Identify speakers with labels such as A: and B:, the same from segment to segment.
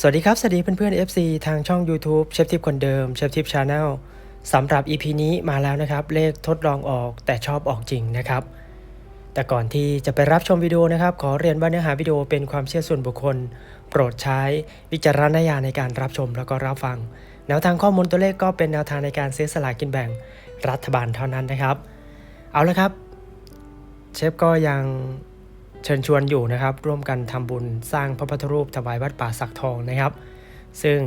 A: สวัสดีครับ สวัสดีเพื่อนๆ FC ทางช่อง YouTube เชฟทิปคนเดิมเชฟทิปชาแนลสำหรับ EP นี้มาแล้วนะครับ เลขทดลองออกแต่ชอบออกจริงนะครับ แต่ก่อนที่จะไปรับชมวิดีโอนะครับ ขอเรียนว่าเนื้อหาวิดีโอเป็นความเชื่อส่วนบุคคล โปรดใช้วิจารณญาณในการรับชมแล้วก็รับฟัง แนวทางข้อมูลตัวเลขก็เป็นแนวทางในการซื้อสลากกินแบ่งรัฐบาลเท่านั้นนะครับ เอาละครับ เชฟก็ยัง เชิญชวนอยู่นะครับ ร่วมกันทำบุญสร้างพระพุทธรูปถวายวัดป่าสักทองนะครับ ซึ่ง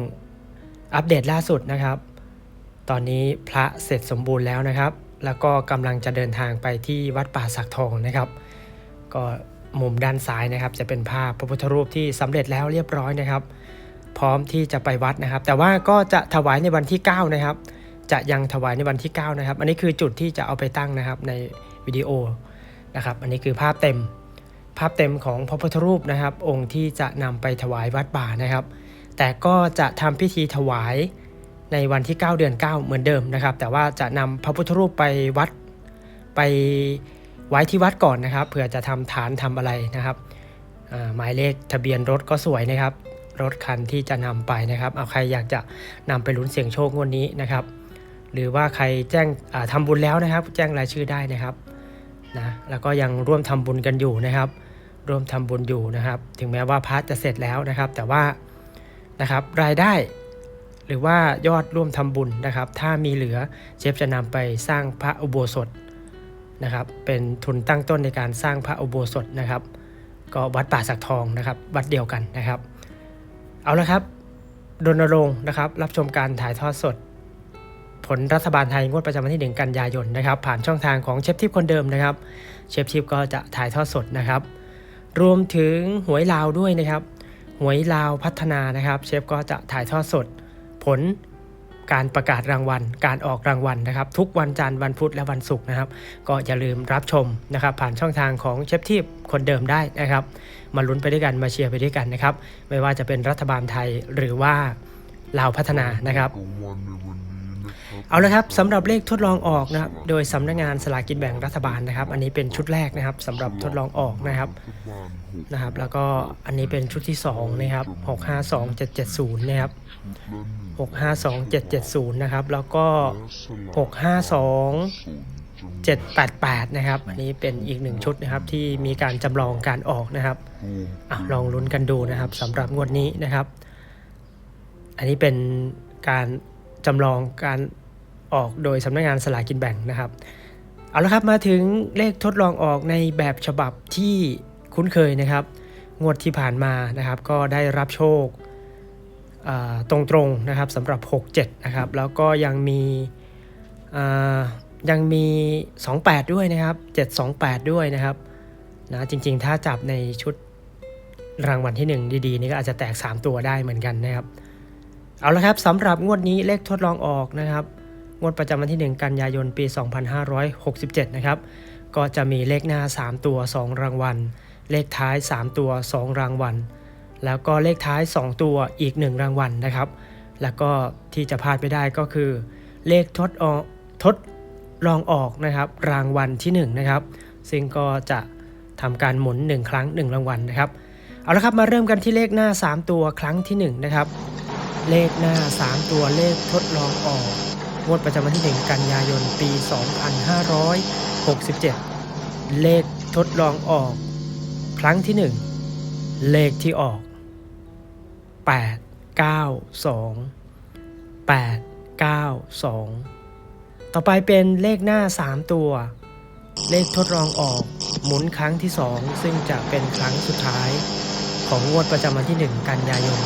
A: อัปเดตล่าสุดนะครับ ตอนนี้พระเสร็จสมบูรณ์แล้วนะครับ แล้วก็กำลังจะเดินทางไปที่วัดป่าสักทองนะครับ ก็มุมด้านซ้ายนะครับ จะเป็นภาพพระพุทธรูปที่สำเร็จแล้วเรียบร้อยนะครับ พร้อมที่จะไปวัดนะครับ แต่ว่าก็จะถวายในวันที่ 9 นะครับ จะยังถวายในวันที่ 9 นะครับ อันนี้คือจุดที่จะเอาไปตั้งนะครับในวิดีโอนะครับ อันนี้คือภาพเต็ม ภาพเต็มของพระพุทธรูปนะครับ องค์ที่จะนำไปถวายวัดป่านะครับ แต่ก็จะทำพิธีถวายในวันที่ 9 เดือน 9 เหมือนเดิมนะครับ แต่ว่าจะนำพระพุทธรูปไปวัดไปไว้ที่วัดก่อนนะครับเผื่อจะทำฐานทำอะไรนะครับหมายเลขทะเบียนรถก็สวยนะครับ รถคันที่จะนำไปนะครับ เอาใครอยากจะนำไปลุ้นเสี่ยงโชคงวดนนี้นะครับ หรือว่าใครแจ้งอ่าทำบุญแล้วนะครับ แจ้งรายชื่อได้นะครับนะแล้วก็ยังร่วมทำบุญกันอยู่นะครับ ร่วมทำบุญอยู่นะครับ ถึงแม้ว่าพาร์ทจะเสร็จแล้วนะครับ แต่ว่านะครับรายได้หรือว่ายอดร่วมทำบุญนะครับ ถ้ามีเหลือเชฟจะนำไปสร้างพระอุโบสถนะครับ เป็นทุนตั้งต้นในการสร้างพระอุโบสถนะครับ ก็วัดป่าสักทองนะครับ วัดเดียวกันนะครับ เอาละครับรณรงค์นะครับ รับชมการถ่ายทอดสด ผลรัฐบาลไทยงวดประจำวันที่ 1 กันยายนนะครับ ผ่านช่องทางของเชฟทิพย์คนเดิมนะครับ เชฟทิพย์ก็จะถ่ายทอดสดนะครับ รวมถึงหวยลาวด้วยนะครับ หวยลาวพัฒนานะครับ เชฟก็จะถ่ายทอดสด ผลการประกาศรางวัล การออกรางวัลนะครับ ทุกวันจันทร์วันพุธและวันศุกร์นะครับ ก็อย่าลืมรับชมนะครับ ผ่านช่องทางของเชฟทีพคนเดิมได้นะครับ มาลุ้นไปด้วยกันมาเชียร์ไปด้วยกันนะครับ ไม่ว่าจะเป็นรัฐบาลไทยหรือว่าลาวพัฒนานะครับ
B: รางวัลในวันนี้นะครับ
A: เอาละครับสำหรับเลขทดลองออกนะครับโดยสำนักงานสลากกินแบ่งรัฐบาลนะครับ อันนี้เป็นชุดแรกนะครับสำหรับทดลองออกนะครับ
B: รัฐบาลหก
A: นะครับ แล้วก็อันนี้เป็นชุดที่สองนะครับ652770นะครับ
B: ชุดละหนึ่ง
A: 652770นะครับแล้วก็
B: และสลาก
A: 652
B: ศูนย์จำนวน
A: 788 นะครับ อันนี้เป็นอีกหนึ่งชุดนะครับที่มีการจำลองการออกนะครับ
B: รวม
A: อะลองลุ้นกันดูนะครับสำหรับงวดนี้นะครับ อันนี้เป็นการ จำลองการออกโดยสำนักงานสลากกินแบ่งนะครับ เอาละครับมาถึงเลขทดลองออกในแบบฉบับที่คุ้นเคยนะครับ งวดที่ผ่านมานะครับ ก็ได้รับโชคตรงๆนะครับสำหรับ 67 นะครับ แล้วก็ยังมียังมี 28 ด้วยนะครับ 728 ด้วยนะครับนะจริงๆ ถ้าจับในชุดรางวัลที่ 1 ดีๆ นี่ก็อาจจะแตก 3 ตัวได้เหมือนกันนะครับ เอาละครับสำหรับงวดนี้เลขทดลองออกนะครับ งวดประจำวันที่ 1 กันยายนปี 2567 นะครับ ก็จะมีเลขหน้า 3 ตัว 2 รางวัล เลขท้าย 3 ตัว 2 รางวัล แล้วก็เลขท้าย 2 ตัวอีก 1 รางวัลนะครับ แล้วก็ที่จะพลาดไม่ได้ก็คือ เลขทดออกทดลองออกนะครับ รางวัลที่ 1 นะครับ ซึ่งก็จะทำการหมุน 1 ครั้ง 1 รางวัลนะครับ เอาละครับมาเริ่มกันที่เลขหน้า 3 ตัวครั้งที่ 1 นะครับ เลขหน้า 3 ตัวเลขทดลองออกงวดประจำวันที่ 1 กันยายน ปี 2567 เลขทดลองออก ครั้งที่ 1 เลขที่ออก 8 9 2 8 9 2 ต่อไปเป็นเลขหน้า 3 ตัว เลขทดลองออกหมุนครั้งที่ 2 ซึ่งจะเป็นครั้งสุดท้ายของงวดประจำวันที่ 1 กันยายน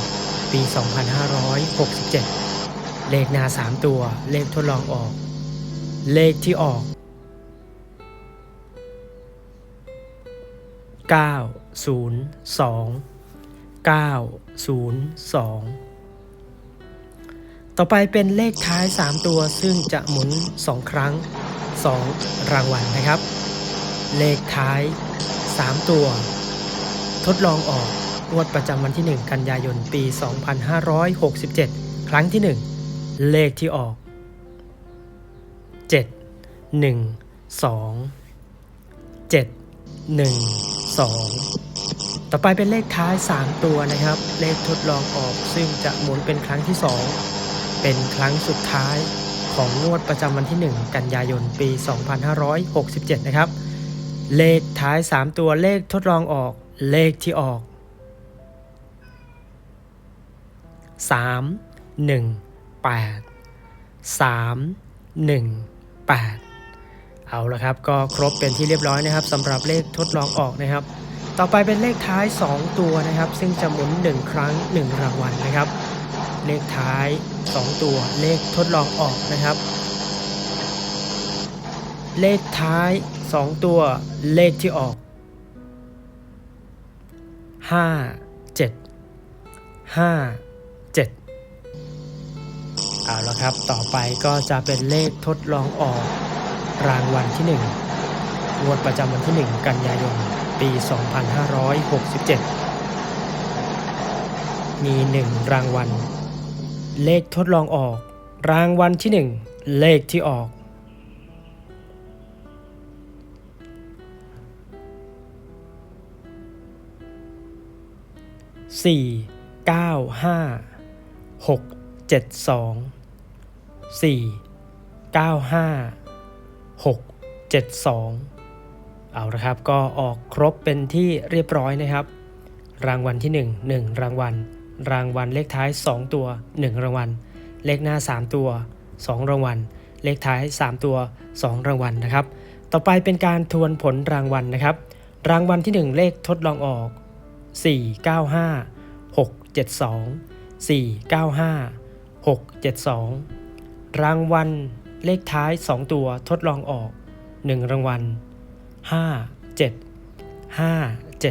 A: ปี 2567 เลขหน้า 3 ตัว เลขทดลองออก เลขที่ออก 902 902 ต่อไปเป็นเลขท้าย 3 ตัวซึ่งจะหมุน 2 ครั้ง 2 รางวัลนะครับ เลขท้าย 3 ตัว ทดลองออก งวดประจำวันที่ 1 กันยายน ปี 2567 ครั้งที่ 1 เลขที่ออก 7 1 2 7 1 2 ต่อไปเป็นเลขท้าย 3 ตัวนะครับ เลขทดลองออกซึ่งจะหมุนเป็นครั้งที่ 2 เป็นครั้งสุดท้ายของงวดประจำวันที่ 1 กันยายน ปี 2567 นะครับ เลขท้าย 3 ตัวเลขทดลองออก เลขที่ออก 3 1 8 3 1 8 เอาละครับ ก็ครบเป็นที่เรียบร้อยนะครับสำหรับเลขทดลองออกนะครับ ต่อไปเป็นเลขท้าย 2 ตัวนะครับ ซึ่งจะหมุน 1 ครั้ง 1 รางวัลนะครับ เลขท้าย 2 ตัว เลขทดลองออกนะครับ เลขท้าย 2 ตัว เลขที่ออก5 7 5 7 เอาละครับ ต่อไปก็จะเป็นเลขทดลองออกรางวัลที่1งวดประจำวันที่ 1 กันยายน ปี 2567 มี 1 รางวัล เลขทดลองออก รางวัลที่ 1 เลขที่ออกสี่เก้าห้าหก เจ็ดสองสี่เก้าห้าหกเจ็ดสองเอาละครับก็ออกครบเป็นที่เรียบร้อยนะครับ รางวัลที่1 1รางวัล รางวัลเลขท้าย2ตัว1รางวัล เลขหน้า3ตัว2รางวัล เลขท้าย3ตัว2รางวัลนะครับ ต่อไปเป็นการทวนผลรางวัลนะครับ รางวัลที่1เลขทดลองออก 495 672 495 672 รางวัลเลขท้าย 2 ตัวทดลองออก 1 รางวัล 5 7 5 7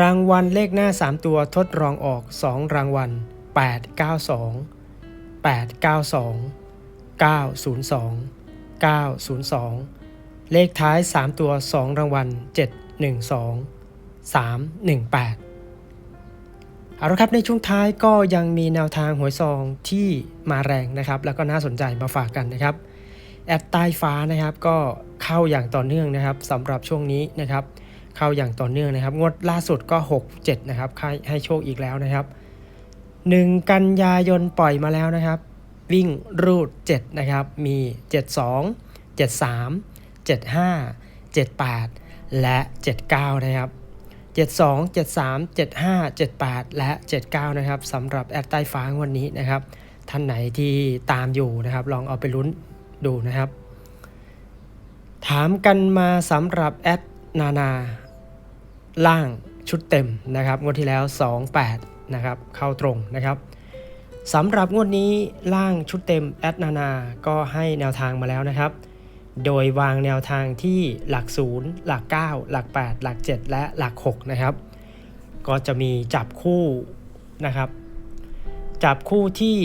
A: รางวัลเลขหน้า 3 ตัวทดลองออก 2 รางวัล 8 92 8 92 902 902 เลขท้าย 3 ตัว 2 รางวัล 712 318 เอาละครับในช่วงท้ายก็ยังมีแนวทางหวยซองที่มาแรงนะครับ แล้วก็น่าสนใจมาฝากกันนะครับแอดใต้ฟ้านะครับก็เข้าอย่างต่อเนื่องนะครับสำหรับช่วงนี้นะครับ เข้าอย่างต่อเนื่องนะครับ งวดล่าสุดก็ 6 7 นะครับให้ให้โชคอีกแล้วนะครับ 1 กันยายนปล่อยมาแล้วนะครับ วิ่งรูด 7 นะครับ มี 72 73 75 78 และ 79 นะครับ 72 73 75 78 และ 79 นะครับสำหรับแอดใต้ฟ้าวันนี้นะครับ ท่านไหนที่ตามอยู่นะครับ ลองเอาไปลุ้นดูนะครับ ถามกันมาสำหรับแอดนานาล่างชุดเต็มนะครับงวดที่แล้ว 28 นะครับ เข้าตรงนะครับสำหรับงวดนี้ล่างชุดเต็มแอดนานาก็ให้แนวทางมาแล้วนะครับ โดยวางแนวทางที่หลัก 0 หลัก 9 หลัก 8 หลัก 7 และหลัก 6 นะครับ ก็จะมีจับคู่นะครับ จับคู่ที่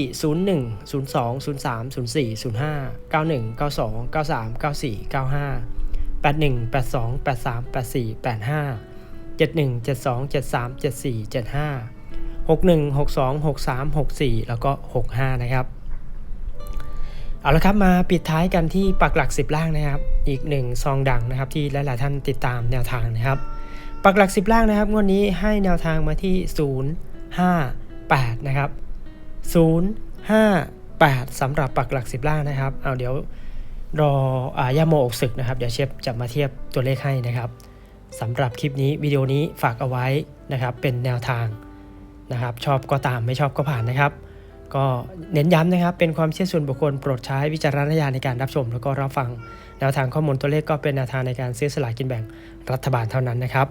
A: 01 02 03 04 05 91 92 93 94 95 81 82 83 84 85 71 72 73 74 75 61 62 63 64 แล้วก็ 65 นะครับ เอาละครับมาปิดท้ายกันที่ปักหลัก 10 ล่างนะครับ อีกหนึ่งซองดังนะครับ ที่หลายๆท่านติดตามแนวทางนะครับ ปักหลัก 10 ล่างนะครับงวดนี้ให้แนวทางมาที่ 0 5 8 นะครับ 0 5 8สำหรับปักหลัก 10 ล่างนะครับ เอาเดี๋ยวรออาย่าโมอกศึกนะครับ เดี๋ยวเชฟจะมาเทียบตัวเลขให้นะครับสำหรับคลิปนี้วิดีโอนี้ฝากเอาไว้นะครับเป็นแนวทางนะครับ ชอบก็ตามไม่ชอบก็ผ่านนะครับ ก็เน้นย้ำนะครับ เป็นความเชื่อส่วนบุคคลโปรดใช้วิจารณญาณในการรับชม แล้วก็รับฟังแนวทางข้อมูลตัวเลขก็เป็นแนวทางในการซื้อสลากกินแบ่งรัฐบาลเท่านั้นนะครับ